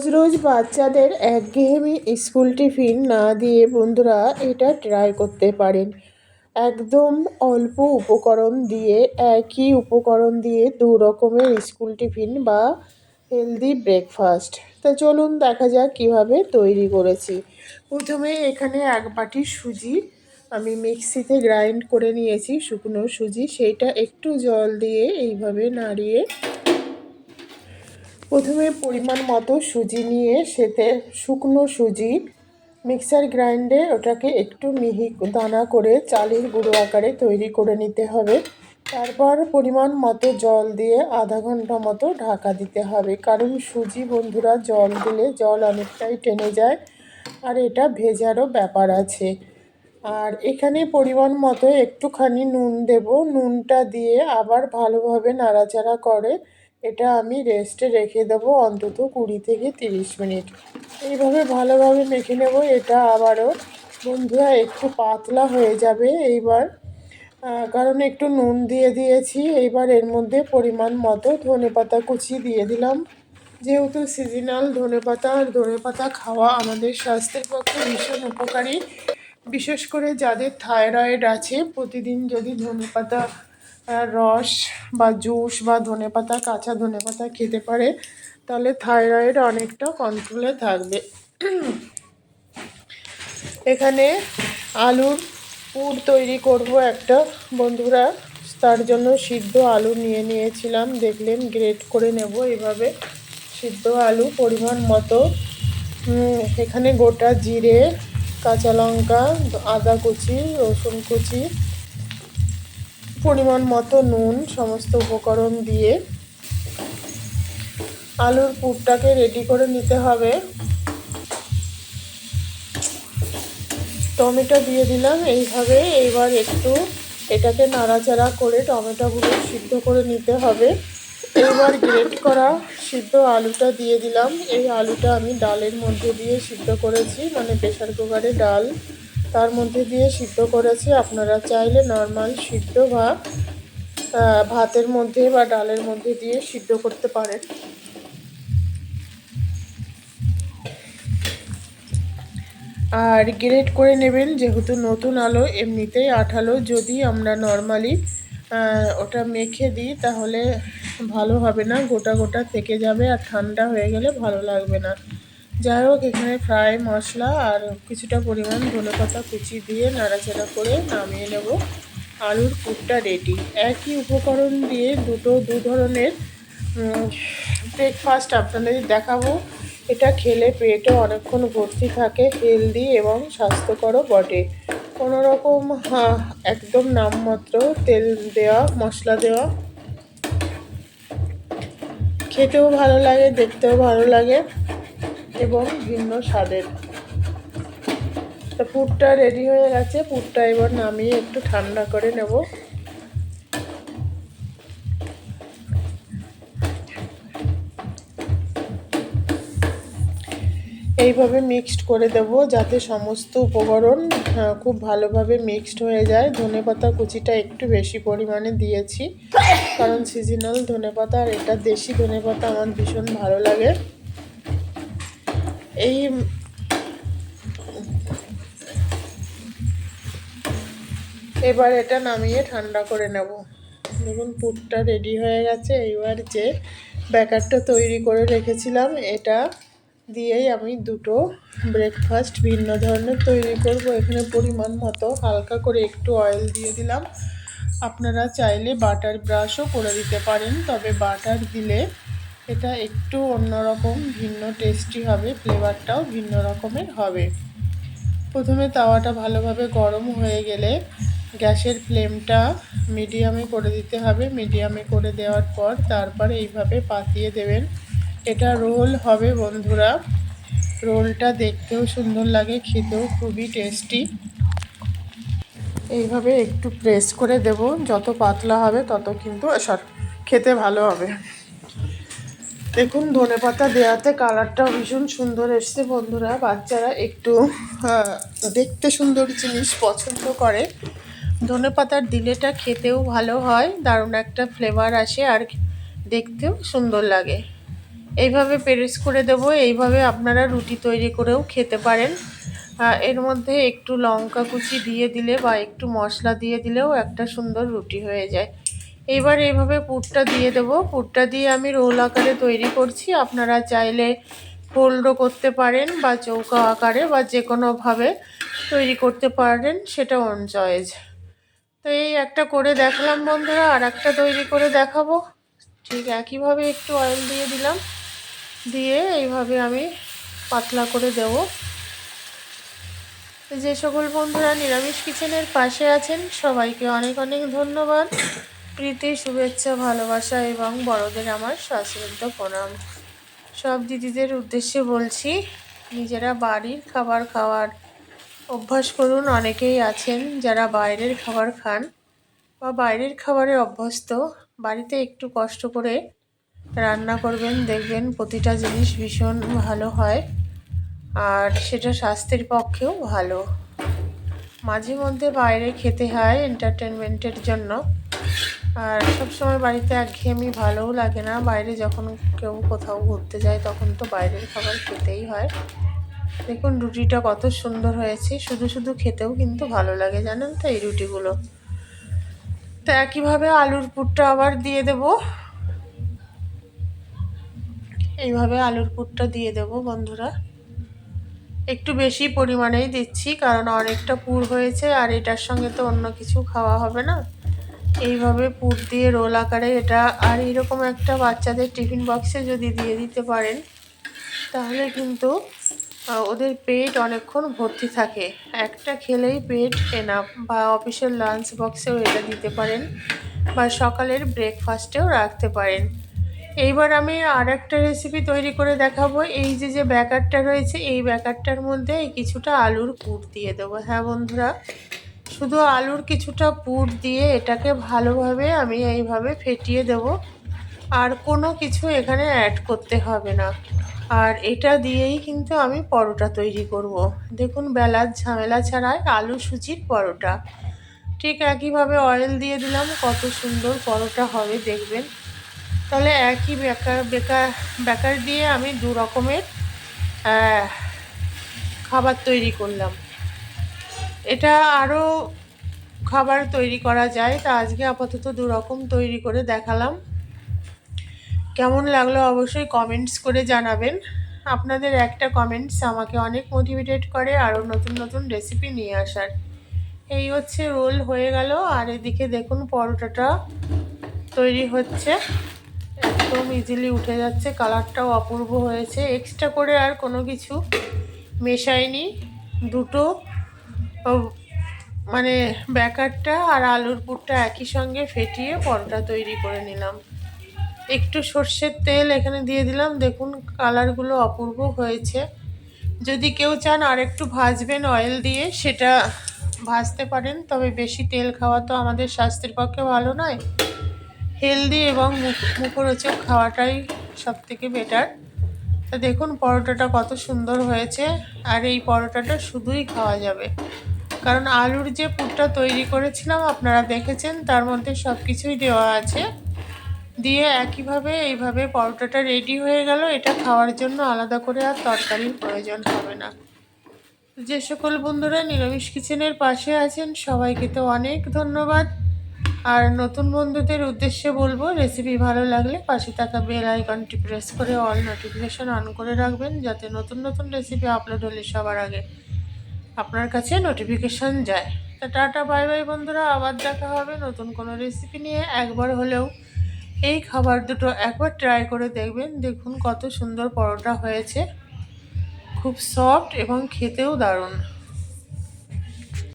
রোজ রোজ বাচ্চাদের একঘেয়েমি school tiffin না দিয়ে বন্ধুরা এটা ট্রাই করতে পারেন। একদম অল্প উপকরণ দিয়ে, একই উপকরণ দিয়ে দু রকমের স্কুল টিফিন বা হেলদি ব্রেকফাস্ট তা চলুন দেখা যাক কীভাবে তৈরি করেছি। প্রথমে এখানে এক বাটি সুজি আমি মিক্সিতে গ্রাইন্ড করে নিয়েছি। শুকনো সুজি সেইটা একটু জল দিয়ে এইভাবে নাড়িয়ে প্রথমে পরিমাণ মতো সুজি নিয়ে সেতে শুকনো সুজি মিক্সার গ্রাইন্ডে ওটাকে একটু মিহি দানা করে চালের গুঁড়ো আকারে তৈরি করে নিতে হবে। তারপর পরিমাণ মতো জল দিয়ে আধা ঘণ্টা মতো ঢাকা দিতে হবে। কারণ সুজি বন্ধুরা, জল দিলে জল অনেকটাই টেনে যায় আর এটা ভেজারও ব্যাপার আছে। আর এখানে পরিমাণ মতো একটুখানি নুন দেব। নুনটা দিয়ে আবার ভালোভাবে নাড়াচাড়া করে এটা আমি রেস্টে রেখে দেবো অন্তত কুড়ি থেকে তিরিশ মিনিট। এইভাবে ভালোভাবে মেখে নেব, এটা আবারও। বন্ধুরা, একটু পাতলা হয়ে যাবে এইবার। কারণ একটু নুন দিয়ে দিয়েছি, এইবার এর মধ্যে পরিমাণ মতো ধনে পাতা কুচি দিয়ে দিলাম। যেহেতু সিজনাল ধনে পাতা আর ধনে পাতা খাওয়া আমাদের স্বাস্থ্যের পক্ষে ভীষণ উপকারী। বিশেষ করে যাদের থাইরয়েড আছে, প্রতিদিন যদি ধনে পাতা রস বা জুস বা ধনে পাতা, কাঁচা ধনে পাতা খেতে পারে, তাহলে থাইরয়েড অনেকটা কন্ট্রোলে থাকবে। এখানে আলুর পুর তৈরি করব একটা। বন্ধুরা, তার জন্য সিদ্ধ আলু নিয়ে নিয়েছিলাম। দেখলেন গ্রেট করে নেব এভাবে সিদ্ধ আলু পরিমাণ মতো। এখানে গোটা জিরে, কাঁচা লঙ্কা, আদা কুচি, রসুন কুচি পরিমাণ মতো নুন সমস্ত উপকরণ দিয়ে আলুর পুরটাকে রেডি করে নিতে হবে। টমেটো দিয়ে দিলাম, এইভাবে এইবার একটু এটাকে নাড়াচাড়া করে টমেটোগুলো সিদ্ধ করে নিতে হবে। এবার গ্রেট করা সিদ্ধ আলুটা দিয়ে দিলাম। এই আলুটা আমি ডালের মধ্যে দিয়ে সিদ্ধ করেছি মানে প্রেশার কুকারে ডাল। তার মধ্যে দিয়ে সিদ্ধ করেছি। আপনারা চাইলে নর্মাল সিদ্ধ বা ভাতের মধ্যে বা ডালের মধ্যে দিয়ে সিদ্ধ করতে পারেন। আর গ্রেট করে নেবেন, যেহেতু নতুন আলো, এমনিতেই আঠালো। যদি আমরা নর্মালি ওটা মেখে দিই, তাহলে ভালো হবে না। গোটা গোটা থেকে যাবে আর ঠান্ডা হয়ে গেলে ভালো লাগবে না। যাই হোক, এখানে ফ্রাই মশলা আর কিছুটা পরিমাণ ধনে পাতা কুচি দিয়ে নাড়াচাড়া করে নামিয়ে নেব। আলুর পুরটা রেডি একই উপকরণ দিয়ে দুটো, দু ধরনের ব্রেকফাস্ট আপনাদের দেখাবো। এটা খেলে পেটে অনেকক্ষণ ভর্তি থাকে হেলদি এবং স্বাস্থ্যকরও বটে। কোনো রকম একদম নামমাত্র তেল দেওয়া, মশলা দেওয়া। খেতেও ভালো লাগে, দেখতেও ভালো লাগে। এবং ভিন্ন স্বাদের। তো পুরটা রেডি হয়ে গেছে। পুরটা এবার নামিয়ে একটু ঠান্ডা করে নেব। এইভাবে মিক্সড করে দেব যাতে সমস্ত উপকরণ খুব ভালোভাবে মিক্সড হয়ে যায়। ধনে পাতা কুচিটা একটু বেশি পরিমাণে দিয়েছি। কারণ সিজনাল ধনে পাতা আর এটা দেশি ধনে পাতা আমার ভীষণ ভালো লাগে। এই এবার এটা নামিয়ে ঠান্ডা করে নেব। দেখুন, পুরটা রেডি হয়ে গেছে। এইবার যে ব্যাকারটা তৈরি করে রেখেছিলাম, এটা দিয়েই আমি দুটো ব্রেকফাস্ট ভিন্ন ধরনের তৈরি করব। এখানে পরিমাণ মতো হালকা করে একটু অয়েল দিয়ে দিলাম। আপনারা চাইলে বাটার ব্রাশও করে দিতে পারেন, তবে বাটার দিলে এটা একটু অন্যরকম, ভিন্ন টেস্টি হবে ফ্লেভারটাও ভিন্ন রকমের হবে। প্রথমে তাওয়াটা ভালোভাবে গরম হয়ে গেলে গ্যাসের ফ্লেমটা মিডিয়ামে করে দিতে হবে। মিডিয়ামে করে দেওয়ার পর তারপর এইভাবে পাতিয়ে দেবেন। এটা রোল হবে বন্ধুরা। রোলটা দেখতেও সুন্দর লাগে, খেতেও খুবই টেস্টি এইভাবে একটু প্রেস করে দেব। যত পাতলা হবে তত কিন্তু, সর, খেতে ভালো হবে। দেখুন ধনে পাতা দেওয়াতে কালারটাও ভীষণ সুন্দর এসছে বন্ধুরা। বাচ্চারা একটু দেখতে সুন্দর জিনিস পছন্দ করে। ধনে পাতার দিলেটা খেতেও ভালো হয়, দারুণ একটা ফ্লেভার আসে আর দেখতেও সুন্দর লাগে। এইভাবে পেরেস করে দেব, এইভাবে আপনারা রুটি তৈরি করেও খেতে পারেন। এর মধ্যে একটু লঙ্কা কুচি দিয়ে দিলে বা একটু মশলা দিয়ে দিলেও একটা সুন্দর রুটি হয়ে যায়। এবার এইভাবে পুরটা দিয়ে দেবো। পুরটা দিয়ে আমি রোল আকারে তৈরি করছি। আপনারা চাইলে ফোল্ডও করতে পারেন বা চৌকা আকারে বা যে কোনোভাবে তৈরি করতে পারেন সেটা অন চয়েস তো এই একটা করে দেখলাম বন্ধুরা, আর একটা তৈরি করে দেখাবো। ঠিক একইভাবে একটু অয়েল দিয়ে দিলাম। দিয়ে এইভাবে আমি পাতলা করে দেব। যে সকল বন্ধুরা নিরামিষ কিচেনের পাশে আছেন, সবাইকে অনেক অনেক ধন্যবাদ। প্রীতি, শুভেচ্ছা, ভালোবাসা এবং বড়দের আমার সশ্রদ্ধ প্রণাম। সব দিদিদের উদ্দেশ্যে বলছি, নিজেরা বাড়ির খাবার খাওয়ার অভ্যাস করুন। অনেকেই আছেন যারা বাইরের খাবার খান বা বাইরের খাবারে অভ্যস্ত। বাড়িতে একটু কষ্ট করে রান্না করবেন, দেখবেন প্রতিটা জিনিস ভীষণ ভালো হয় আর সেটা স্বাস্থ্যের পক্ষেও ভালো। মাঝে মধ্যে বাইরে খেতে হয় এন্টারটেনমেন্টের জন্য। আর সবসময় বাড়িতে একঘেয়েমি ভালোও লাগে না। বাইরে যখন কেউ কোথাও ঘুরতে যায়, তখন তো বাইরের খাবার খেতেই হয়। দেখুন, রুটিটা কত সুন্দর হয়েছে। শুধু শুধু খেতেও কিন্তু ভালো লাগে, জানেন তো এই রুটিগুলো। তো একইভাবে আলুর পুরটা আবার দিয়ে দেব। এইভাবে আলুর পুরটা দিয়ে দেব, বন্ধুরা। একটু বেশি পরিমাণেই দিচ্ছি, কারণ অনেকটা পুর হয়েছে আর এটার সঙ্গে তো অন্য কিছু খাওয়া হবে না। এইভাবে পুর দিয়ে রোল আকারে এটা, আর এরকম একটা বাচ্চাদের টিফিন বক্সে যদি দিয়ে দিতে পারেন, তাহলে কিন্তু ওদের পেট অনেকক্ষণ ভর্তি থাকে। একটা খেলেই পেট এনাফ বা অফিসের লাঞ্চ বক্সেও এটা দিতে পারেন, বা সকালের ব্রেকফাস্টেও রাখতে পারেন। এইবার আমি আর একটা রেসিপি তৈরি করে দেখাবো। এই যে যে ব্যাকারটা রয়েছে, এই ব্যাকারটার মধ্যে কিছুটা আলুর পুর দিয়ে দেবো। হ্যাঁ বন্ধুরা শুধু আলুর কিছুটা পুর দিয়ে এটাকে ভালোভাবে আমি এইভাবে ফেটিয়ে দেব। আর কোনো কিছু এখানে অ্যাড করতে হবে না। আর এটা দিয়েই কিন্তু আমি পরোটা তৈরি করব। দেখুন, বেলার ঝামেলা ছাড়াই আলু সুজির পরোটা। ঠিক একইভাবে অয়েল দিয়ে দিলাম, কত সুন্দর পরোটা হবে দেখবেন। তাহলে একই বেকার বেকার বেকার দিয়ে আমি দু রকমের খাবার তৈরি করলাম। এটা আরও খাবার তৈরি করা যায়। তা আজকে আপাতত দু রকম তৈরি করে দেখালাম। কেমন লাগল অবশ্যই কমেন্টস করে জানাবেন। আপনাদের একটা কমেন্টস আমাকে অনেক মোটিভেটেড করে আরও নতুন নতুন রেসিপি নিয়ে আসার। এই হচ্ছে রোল হয়ে গেল। আর এদিকে দেখুন পরোটাটা তৈরি হচ্ছে। একদম ইজিলি উঠে যাচ্ছে। কালারটাও অপূর্ব হয়েছে। এক্সট্রা করে আর কোনো কিছু মেশাইনি। দুটো মানে ব্যাকারটা আর আলুর পুরটা একই সঙ্গে ফেটিয়ে পরোটা তৈরি করে নিলাম। একটু সর্ষের তেল এখানে দিয়ে দিলাম। দেখুন, কালারগুলো অপূর্ব হয়েছে। যদি কেউ চান আর একটু ভাজবেন অয়েল দিয়ে, সেটা ভাজতে পারেন। তবে বেশি তেল খাওয়া তো আমাদের স্বাস্থ্যের পক্ষে ভালো নয়। হেলদি এবং মুখ- মুখরোচক খাওয়াটাই সব থেকে বেটার তো দেখুন, পরোটাটা কত সুন্দর হয়েছে। আর এই পরোটাটা শুধুই খাওয়া যাবে। কারণ আলুর যে পুরটা তৈরি করেছিলাম, আপনারা দেখেছেন, তার মধ্যে সব কিছুই দেওয়া আছে। দিয়ে একইভাবে এইভাবে পরোটাটা রেডি হয়ে গেল। এটা খাওয়ার জন্য আলাদা করে আর তরকারির প্রয়োজন হবে না। যে সকল বন্ধুরা নিরামিষ কিচেনের পাশে আছেন, সবাইকে তো অনেক ধন্যবাদ। আর নতুন বন্ধুদের উদ্দেশ্যে বলব রেসিপি ভালো লাগলে পাশে থাকা বেল আইকনটি প্রেস করে অল নোটিফিকেশন অন করে রাখবেন, যাতে নতুন নতুন রেসিপি আপলোড হলে সবার আগে আপনার কাছে নোটিফিকেশান যায়। তা টাটা বাই বাই বন্ধুরা, আবার দেখা হবে নতুন কোনো রেসিপি নিয়ে একবার হলেও। এই খাবার দুটো একবার ট্রাই করে দেখবেন, দেখুন কত সুন্দর পরোটা হয়েছে। খুব সফট এবং খেতেও দারুণ।